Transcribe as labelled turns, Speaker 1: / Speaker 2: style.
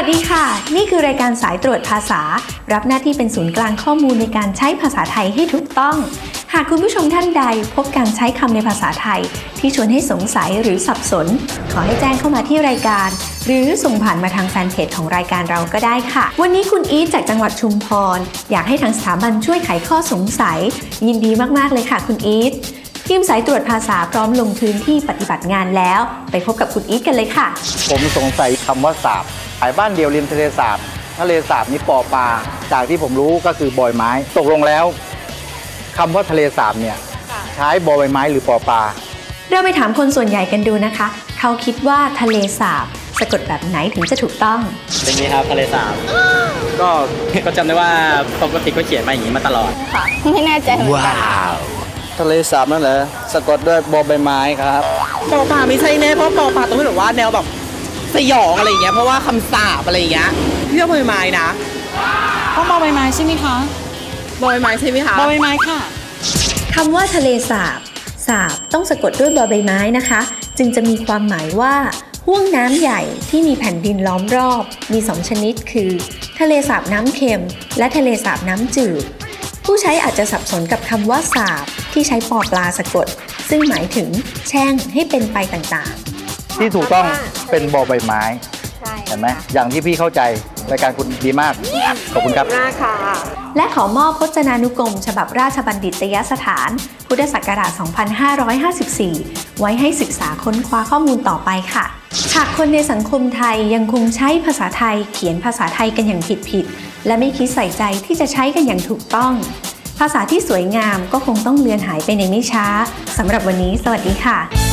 Speaker 1: วัสดีค่ะ นี่คือรายการสายตรวจภาษา รับหน้าที่เป็นศูนย์กลางข้อมูลในการใช้ภาษาไทยให้ถูกต้อง หากคุณผู้ชมท่านใดพบการใช้คำในภาษาไทย ที่ชวนให้สงสัยหรือสับสน ขอให้แจ้งเข้ามาที่รายการ หรือส่งผ่านมาทางแฟนเพจของรายการเราก็ได้ค่ะ วันนี้คุณอีทจากจังหวัดชุมพร อยากให้ทางสถาบันช่วยไขข้อสงสัย ยินดีมากๆเลยค่ะ คุณอีททีมสายตรวจภาษาพร้อมลงพื้นที่ปฏิบัติงานแล้ว ไปพบกับคุณอีทกันเลยค่ะ
Speaker 2: ผมสงสัยคำว่าสาบ ขายบ้านเดียวริมทะเลสาบทะเลสาบนี่ปอปลาจากที่ผมรู้ก็คือบอยไม้ ตกลงแล้วคำว่าทะเลสาบเนี่ยใช้บอยไม้หรือปอปลา
Speaker 1: เราไปถามคนส่วนใหญ่กันดูนะคะ เขาคิดว่าทะเลสาบสะกดแบบไหนถึงจะถูกต้อง
Speaker 3: เป็นนี้ครับทะเลสาบก็ก็จำได้ว่าปกติก็เขียนมาอย่างนี้มาตลอด
Speaker 4: ค่ะไม่แน่ใจเหมือนกัน
Speaker 5: ทะเลสาบนั่นเหรอสะกดด้วยบอใบไม้ครับ
Speaker 6: ปอปลาไม่ใช่แน่เพราะปอปลาต้องเป็นแบบว่าแนวแบบ สยองอะไรอย่างเงี้ยเพราะว่าคำสาบอะไรอย่างเงี้ยพี่ว่าใบไม้นะ
Speaker 7: ต้องบอใบไม้ใช่ไหมคะ
Speaker 6: บอยไม้ใช่ไหมคะ
Speaker 7: บอใบไม้ค่ะ
Speaker 1: คำว่าทะเลสาบสาบต้องสะกดด้วยบอใบไม้นะคะ จึงจะมีความหมายว่าห่วงน้ำใหญ่ที่มีแผ่นดินล้อมรอบ มีสองชนิดคือ ทะเลสาบน้ำเค็ม และทะเลสาบน้ำจืด ผู้ใช้อาจจะสับสนกับคำว่าสาบที่ใช้ปอปลาสะกด ซึ่งหมายถึงแช่งให้เป็นไปต่างๆ
Speaker 2: ที่ถูกต้องเป็นบอใบไม้
Speaker 4: ใช่
Speaker 2: เห็นไหมอย่างที่พี่เข้าใจรายการคุณดีมาก ขอบคุณครับ
Speaker 6: หน้าค่ะ
Speaker 1: และขอมอบพจนานุกรม ฉบับราชบัณฑิตยสถาน พุทธศักราช 2554 ไว้ให้ศึกษาค้นคว้าข้อมูลต่อไปค่ะ หากคนในสังคมไทยยังคงใช้ภาษาไทย เขียนภาษาไทยกันอย่างผิดๆและไม่คิดใส่ใจที่จะใช้กันอย่างถูกต้อง ภาษาที่สวยงามก็คงต้องเลือนหายไปในไม่ช้าสำหรับวันนี้ สวัสดีค่ะ